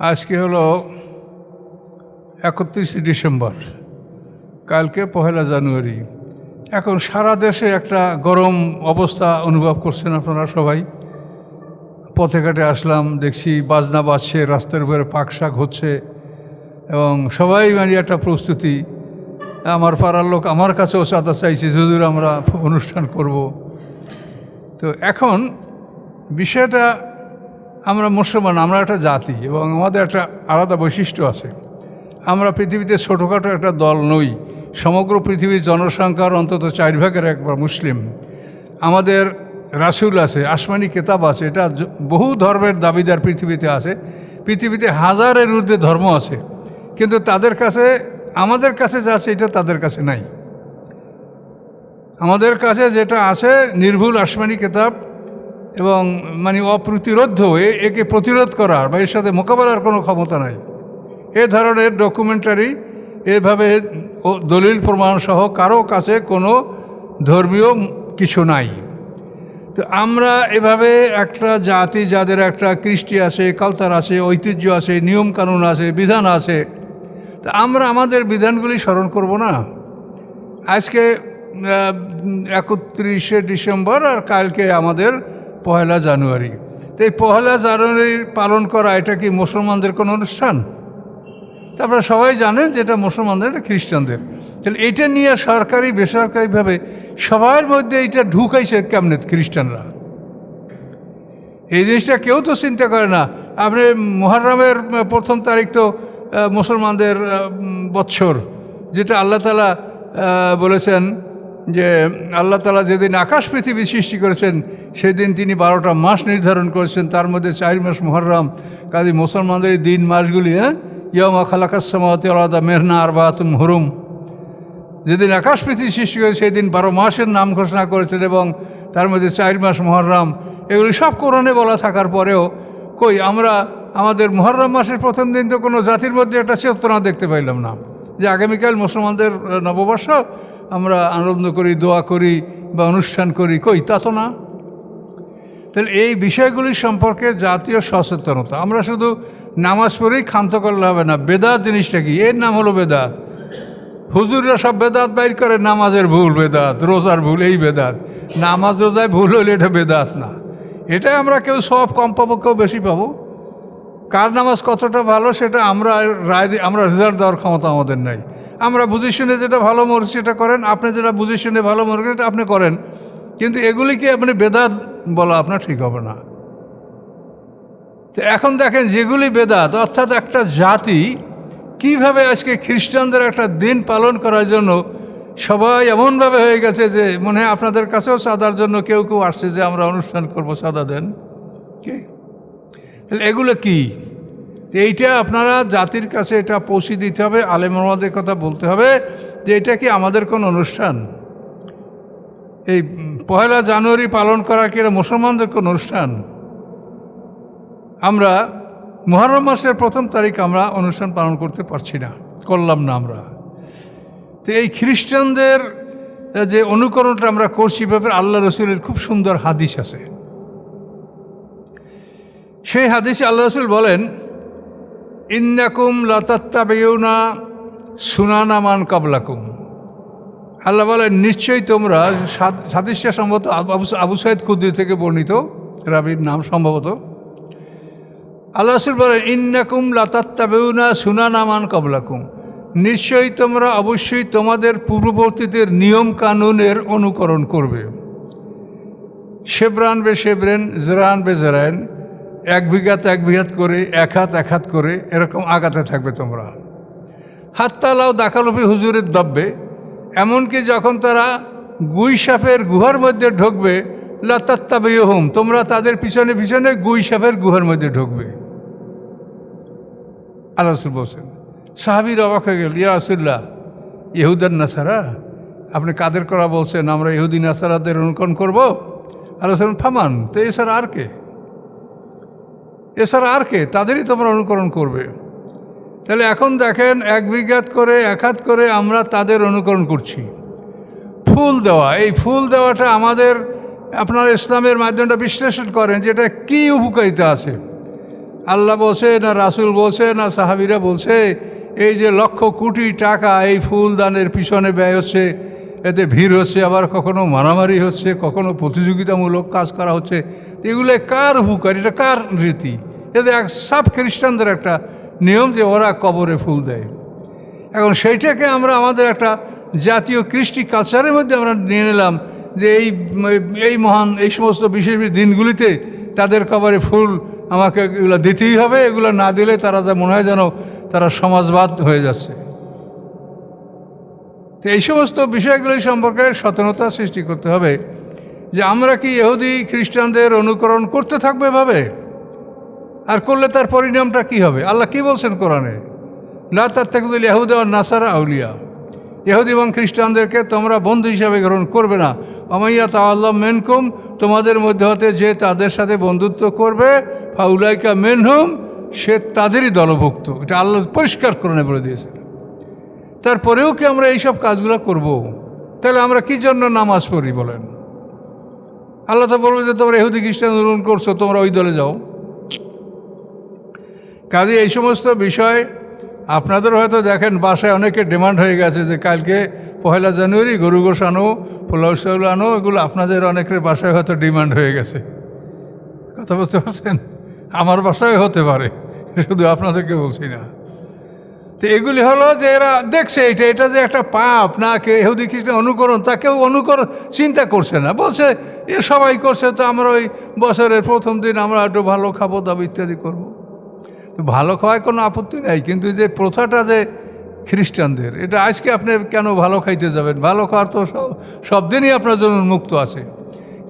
আজকে হলো একত্রিশে ডিসেম্বর, কালকে পহেলা জানুয়ারি। এখন সারা দেশে একটা গরম অবস্থা অনুভব করছেন আপনারা সবাই। পথে ঘাটে আসলাম, দেখছি বাজনা বাজছে, রাস্তার উপরে পাক শাক হচ্ছে এবং সবাই মানে একটা প্রস্তুতি। আমার পাড়ার লোক আমার কাছেও চাঁদা চাইছে, যদিও আমরা অনুষ্ঠান করব। তো এখন বিষয়টা আমরা মুসলমান, আমরা একটা জাতি এবং আমাদের একটা আলাদা বৈশিষ্ট্য আছে। আমরা পৃথিবীতে ছোটোখাটো একটা দল নই, সমগ্র পৃথিবীর জনসংখ্যার অন্তত চার ভাগের একবার মুসলিম। আমাদের রাসুল আছে, আসমানি কেতাব আছে, এটা বহু ধর্মের দাবিদার পৃথিবীতে আছে। পৃথিবীতে হাজারের ঊর্ধ্বে ধর্ম আছে, কিন্তু তাদের কাছে, আমাদের কাছে যা আছে এটা তাদের কাছে নাই। আমাদের কাছে যেটা আছে, নির্ভুল আসমানি কেতাব এবং মানে অপ্রতিরোধ্য একে প্রতিরোধ করার বা এর সাথে মোকাবেলার কোনো ক্ষমতা নাই। এ ধরনের ডকুমেন্টারি এভাবে দলিল প্রমাণ সহ কারও কাছে কোনো ধর্মীয় কিছু নাই। তো আমরা এভাবে একটা জাতি, যাদের একটা কৃষ্টি আছে, কালচার আছে, ঐতিহ্য আছে, নিয়মকানুন আছে, বিধান আছে, তো আমরা আমাদের বিধানগুলি স্মরণ করব না। আজকে একত্রিশে ডিসেম্বর আর কালকে আমাদের পয়লা জানুয়ারি। তো এই পয়লা জানুয়ারি পালন করা, এটা কি মুসলমানদের কোনো অনুষ্ঠান? তারপরে সবাই জানেন যে এটা মুসলমানদের, এটা খ্রিস্টানদের। তাহলে এটা নিয়ে সরকারি, বেসরকারিভাবে সবার মধ্যে এটা ঢুকাইছে কেমনে খ্রিস্টানরা? এই জিনিসটা কেউ তো চিন্তা করে না। আপনি মহরমের প্রথম তারিখ তো মুসলমানদের বৎসর, যেটা আল্লাহ তালা বলেছেন যে আল্লাহ তালা যেদিন আকাশ পৃথিবী সৃষ্টি করেছেন, সেদিন তিনি বারোটা মাস নির্ধারণ করেছেন। তার মধ্যে চার মাস মহরম কাজী মুসলমানদের এই দিন মাসগুলি হ্যাঁ? ইয়মা খালাকাসমাতি আলাদা মেহনা আর বাহাতুম হরুম। যেদিন আকাশ পৃথিবী সৃষ্টি করে সেই দিন বারো মাসের নাম ঘোষণা করেছেন এবং তার মধ্যে চার মাস মহরম এগুলি সব কোরআনে বলা থাকার পরেও, কই আমরা আমাদের মহরম মাসের প্রথম দিন তো কোনো জাতির মধ্যে একটা চেতনা দেখতে পাইলাম না। যে আগামীকাল মুসলমানদের নববর্ষ আমরা আনন্দ করি, দোয়া করি বা অনুষ্ঠান করি, কই তা তো না। তাহলে এই বিষয়গুলি সম্পর্কে জাতীয় সচেতনতা। আমরা শুধু নামাজ পড়েই ক্ষান্ত করলে হবে না, বেদাত জিনিসটা কি? এর নাম হলো বেদাত। হুজুররা সব বেদাত বাইর করে, নামাজের ভুল বেদাত, রোজার ভুল, এই বেদাত। নামাজ, রোজায় ভুল হলে এটা বেদাত না। এটা আমরা কেউ সব কম পাবো কেউ বেশি পাবো। কার নামাজ কতটা ভালো সেটা আমরা রায় আমরা রেজাল্ট দেওয়ার ক্ষমতা আমাদের নাই। আমরা বুঝে শুনে যেটা ভালো মনে সেটা করেন, আপনি যেটা বুঝে শুনে ভালো মনে করেন আপনি করেন। কিন্তু এগুলিকে আপনি বেদাত বলা আপনার ঠিক হবে না। তো এখন দেখেন যেগুলি বেদাত, অর্থাৎ একটা জাতি কীভাবে আজকে খ্রিস্টানদের একটা দিন পালন করার জন্য সবাই এমনভাবে হয়ে গেছে যে মনে হয় আপনাদের কাছেও সাদার জন্য কেউ কেউ আসছে যে আমরা অনুষ্ঠান করব, সাদা দেন। কি? এগুলো কি? এইটা আপনারা জাতির কাছে এটা পৌঁছে দিতে হবে আলেমাদের কথা বলতে হবে যে এটা কি আমাদের কোনো অনুষ্ঠান? এই পহেলা জানুয়ারি পালন করা কি এটা মুসলমানদের কোনো অনুষ্ঠান? আমরা মহরম মাসের প্রথম তারিখ আমরা অনুষ্ঠান পালন করতে পারছি না, করলাম না আমরা। তো এই খ্রিস্টানদের যে অনুকরণটা আমরা করছি ব্যাপারে আল্লাহ রসুলের খুব সুন্দর হাদিস আছে। সেই হাদিসে আল্লাহ রসুল বলেন, ইন্নাকুম লতাত্তাবেউনা সুনানামান কাবলাকুম। আল্লাহ বলেন, নিশ্চয়ই তোমরা সাদিসা সম্ভবত আবু সাইদ খুদ্দি থেকে বর্ণিত, রাবির নাম সম্ভবত। আল্লাহ রসুল বলেন, ইন্নাকুম লাতাত্তাবেউনা সুনানামান কবলাকুম। নিশ্চয়ই তোমরা অবশ্যই তোমাদের পূর্ববর্তীদের নিয়ম কানুনের অনুকরণ করবে। শেবরান বে শেবরেন, জেরান বে জেরান এক বিঘাত এক বিঘাত করে, এক হাত এক হাত করে এরকম আগাতে থাকবে তোমরা। হাততালাও দাখালফি হুজুরের দব্বে এমনকি যখন তারা গুই সাপের গুহার মধ্যে ঢুকবে লাত্তাত্তাবে হোম তোমরা তাদের পিছনে পিছনে গুই সাপের গুহার মধ্যে ঢুকবে। আল্লাহ বলছেন, সাহাবির অবাক হয়ে গেল, ইয়া রসুল্লাহ ইহুদার নাসারা? আপনি কাদের করা বলছেন, আমরা ইহুদি নাসারাদের অনুকরণ করব? আল্লাহ ফামান, তো এছাড়া আর কে? এছাড়া আর কে? তাদেরই তোমরা অনুকরণ করবে। তাহলে এখন দেখেন, এক বিঘাত করে, এক হাত করে আমরা তাদের অনুকরণ করছি। ফুল দেওয়া, এই ফুল দেওয়াটা আমাদের, আপনার ইসলামের মাধ্যমটা বিশ্লেষণ করেন যে এটা কী উপকারিতা আছে। আল্লাহ বলছে না রাসুল বলছে না সাহাবিরা বলছে, এই যে লক্ষ কোটি টাকা এই ফুল দানের পিছনে ব্যয় হচ্ছে এতে ভিড় হচ্ছে, আবার কখনো মারামারি হচ্ছে, কখনো প্রতিযোগিতামূলক কাজ করা হচ্ছে। এগুলো কার উপকার এটা কার রীতি? এতে এক সব খ্রিস্টানদের একটা নিয়ম যে ওরা কবরে ফুল দেয়। এখন সেইটাকে আমরা আমাদের একটা জাতীয় কৃষ্টি কালচারের মধ্যে আমরা নিয়ে নিলাম যে এই এই মহান, এই সমস্ত বিশেষ দিনগুলিতে তাদের কবরে ফুল আমাকে এগুলো দিতেই হবে, এগুলো না দিলে তারা যা মনে হয় যেন তারা সমাজবাদ হয়ে যাচ্ছে। তো এই সমস্ত বিষয়গুলি সম্পর্কে সচেতনতা সৃষ্টি করতে হবে যে আমরা কি ইহুদি, খ্রিস্টানদের অনুকরণ করতে থাকব এভাবে? আর করলে তার পরিণামটা কি হবে? আল্লাহ কি বলছেন কোরআনে? না তার থেকে ইহুদ নাসারা আউলিয়া। ইহুদি এবং খ্রিস্টানদেরকে তোমরা বন্ধু হিসাবে গ্রহণ করবে না। আমাইয়া তাল্লাহ মেনকুম, তোমাদের মধ্যে হতে যে তাদের সাথে বন্ধুত্ব করবে, ফাউলাইকা মেনহুম, সে তাদেরই দলভুক্ত। এটা আল্লাহ পরিষ্কার করে বলে দিয়েছে তারপরেও কি আমরা এইসব কাজগুলো করব। তাহলে আমরা কি জন্য নামাজ পড়ি বলেন? আল্লাহ তো বলবে যে, তোমরা এহুদি খ্রিস্টান গ্রহণ করছ, তোমরা ওই দলে যাও। কাজে এই সমস্ত বিষয় আপনাদের হয়তো দেখেন, বাসায় অনেকে ডিমান্ড হয়ে গেছে যে, কালকে পয়লা জানুয়ারি গরু গোস আনো, পোলাও আনো, এগুলো আপনাদের অনেকের বাসায় হয়তো ডিমান্ড হয়ে গেছে। কথা বুঝতে পারছেন? আমার বাসায় হতে পারে, শুধু আপনাদেরকে বলছি না। তো এগুলি হলো যে এরা দেখছে এটা এটা যে একটা পাপ, না কে এহুদি খ্রিস্টান অনুকরণ, তা কেউ অনুকরণ চিন্তা করছে না। বলছে, এ সবাই করছে, তো আমরা ওই বছরের প্রথম দিন আমরা একটু ভালো খাব, দাবো ইত্যাদি করব। ভালো খাওয়ায় কোনো আপত্তি নাই, কিন্তু যে প্রথাটা যে খ্রিস্টানদের, এটা আজকে আপনি কেন ভালো খাইতে যাবেন? ভালো খাওয়ার তো সব সব দিনই আপনার জন্য মুক্ত আছে।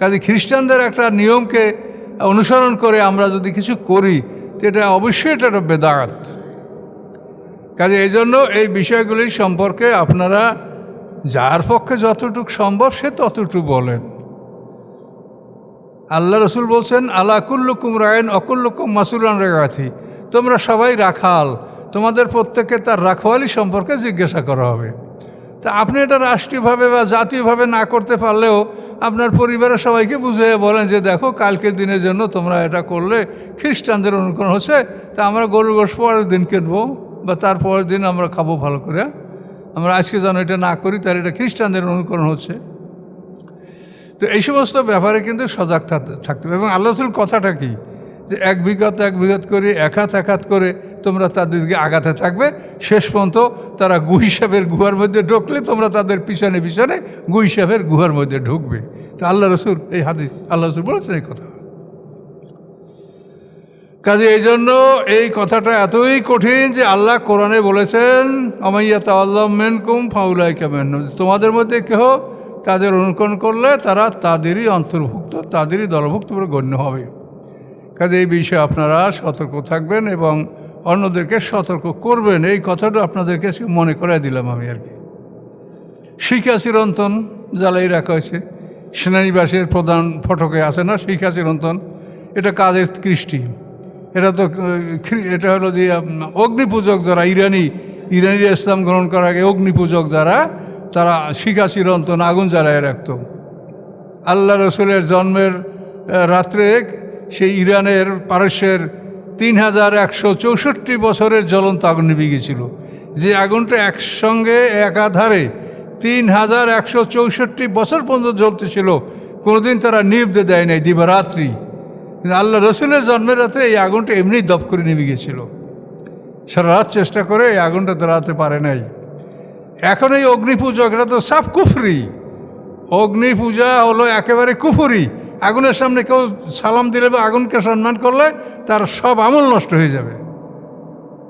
কাজে খ্রিস্টানদের একটা নিয়মকে অনুসরণ করে আমরা যদি কিছু করি, তো এটা অবশ্যই এটা একটা বেদাগাত কাজে এই জন্য এই বিষয়গুলির সম্পর্কে আপনারা যার পক্ষে যতটুকু সম্ভব সে ততটুকু বলেন। আল্লাহ রসুল বলছেন আল্লাহ কুল্লুকুম রায়ন অকুল্লুকুম মাসুলান রেগাথি তোমরা সবাই রাখাল, তোমাদের প্রত্যেককে তার রাখওয়ালি সম্পর্কে জিজ্ঞাসা করা হবে। তা আপনি এটা রাষ্ট্রীয়ভাবে বা জাতীয়ভাবে না করতে পারলেও আপনার পরিবারের সবাইকে বুঝিয়ে বলেন যে, দেখো, কালকের দিনের জন্য তোমরা এটা করলে খ্রিস্টানদের অনুকরণ হচ্ছে, তা আমরা গরু গোস পরের দিন কিনবো বা তার পরের দিন আমরা খাব ভালো করে। আমরা আজকে যেন এটা না করি তার এটা খ্রিস্টানদের অনুকরণ হচ্ছে। তো এই সমস্ত ব্যাপারে কিন্তু সজাগ থাকতে হবে। এবং আল্লাহসুল কথাটা কি? যে এক বিঘত এক বিঘত করে এক হাত এক হাত করে তোমরা তাদেরকে আগাতে থাকবে। শেষ পর্যন্ত তারা গুহিসাবের গুহার মধ্যে ঢুকলে তোমরা তাদের পিছনে পিছনে গুহিসাবের গুহার মধ্যে ঢুকবে। তো আল্লাহ রসুল এই হাদিস, আল্লাহ রসুল বলেছেন এই কথা। কাজে এই জন্য এই কথাটা এতই কঠিন যে আল্লাহ কোরআনে বলেছেন আমাইয়া তাল্লাহ মেনকুম ফাউলাইকা মেন তোমাদের মধ্যে কেহ তাদের অনুকরণ করলে তারা তাদেরই অন্তর্ভুক্ত, তাদেরই দলভুক্ত বলে গণ্য হবে। কাজে এই বিষয়ে আপনারা সতর্ক থাকবেন এবং অন্যদেরকে সতর্ক করবেন। এই কথাটা আপনাদেরকে মনে করাই দিলাম আমি আর কি। শিখা চিরন্তন জ্বালাই রাখা হয়েছে। সেনানিবাসের প্রধান ফটকে আছে না শিখা চিরন্তন এটা কাজের কৃষ্টি? এটা তো, এটা হলো যে অগ্নিপূজক যারা, ইরানি ইরানি ইসলাম গ্রহণ করার আগে অগ্নিপূজক যারা, তারা শিখা চিরন্তন আগুন জ্বালায় রাখত। আল্লাহ রসুলের জন্মের রাত্রে সেই ইরানের পারস্যের তিন হাজার একশো চৌষট্টি বছরের জ্বলন্ত আগুন নিভে গিয়েছিল। যে আগুনটা একসঙ্গে, একাধারে তিন হাজার একশো চৌষট্টি বছর পর্যন্ত জ্বলতেছিল, কোনোদিন তারা নিবদে দেয় নাই, দিবারাত্রি। আল্লাহ রসুলের জন্মের রাত্রে এই আগুনটা এমনি দপ করে নেমে গিয়েছিল সারা রাত চেষ্টা করে এই আগুনটা দাঁড়াতে পারে নাই। এখন এই অগ্নি পূজক এটা তো সাফ কুফরি। অগ্নি পূজা হলো একেবারে কুফুরি। আগুনের সামনে কেউ সালাম দিলে বা আগুনকে সম্মান করলে তার সব আমল নষ্ট হয়ে যাবে।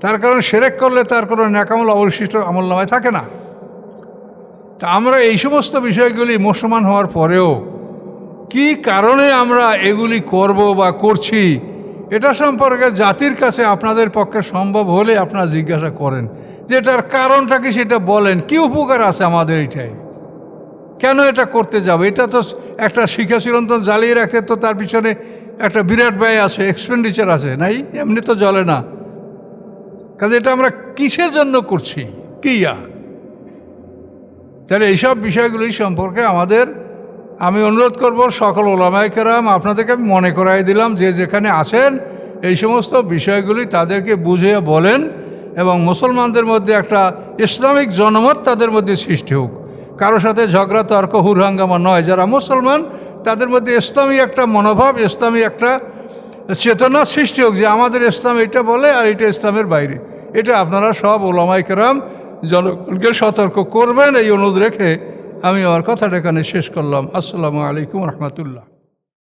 তার কারণ সেরেক করলে তার কোনো ন্যাকামল অবশিষ্ট আমল নামায় থাকে না। তা আমরা এই সমস্ত বিষয়গুলি মুসলমান হওয়ার পরেও কি কারণে আমরা এগুলি করব বা করছি? এটা সম্পর্কে জাতির কাছে আপনাদের পক্ষে সম্ভব হলে আপনারা জিজ্ঞাসা করেন। যে এটার কারণটা কি সেটা বলেন। কি উপকার আছে আমাদের এটাই? কেন এটা করতে যাবে? এটা তো একটা শিক্ষা চিরন্তন জ্বালিয়ে রাখতে তো তার পিছনে একটা বিরাট ব্যয় আছে এক্সপেন্ডিচার আছে, নাই? এমনি তো জ্বলে না। কাজে এটা আমরা কিসের জন্য করছি? কি ইয়া তাহলে এইসব বিষয়গুলি সম্পর্কে আমাদের আমি অনুরোধ করব সকল ওলামাইকেরাম আপনাদেরকে আমি মনে করাই দিলাম, যে যেখানে আছেন, এই সমস্ত বিষয়গুলি তাদেরকে বুঝিয়ে বলেন এবং মুসলমানদের মধ্যে একটা ইসলামিক জনমত তাদের মধ্যে সৃষ্টি হোক। কারোর সাথে ঝগড়া, তর্ক, হুরহাঙ্গামা নয়। যারা মুসলমান, তাদের মধ্যে ইসলামী একটা মনোভাব, ইসলামী একটা চেতনা সৃষ্টি হোক, যে আমাদের ইসলাম এটা বলে আর এটা ইসলামের বাইরে। এটা আপনারা সব ওলামাই কেরাম, জনগণকে সতর্ক করবেন, এই অনুরোধ রেখে আমি আমার কথাটা এখানে শেষ করলাম। আসসালামু আলাইকুম রহমতুল্লাহ।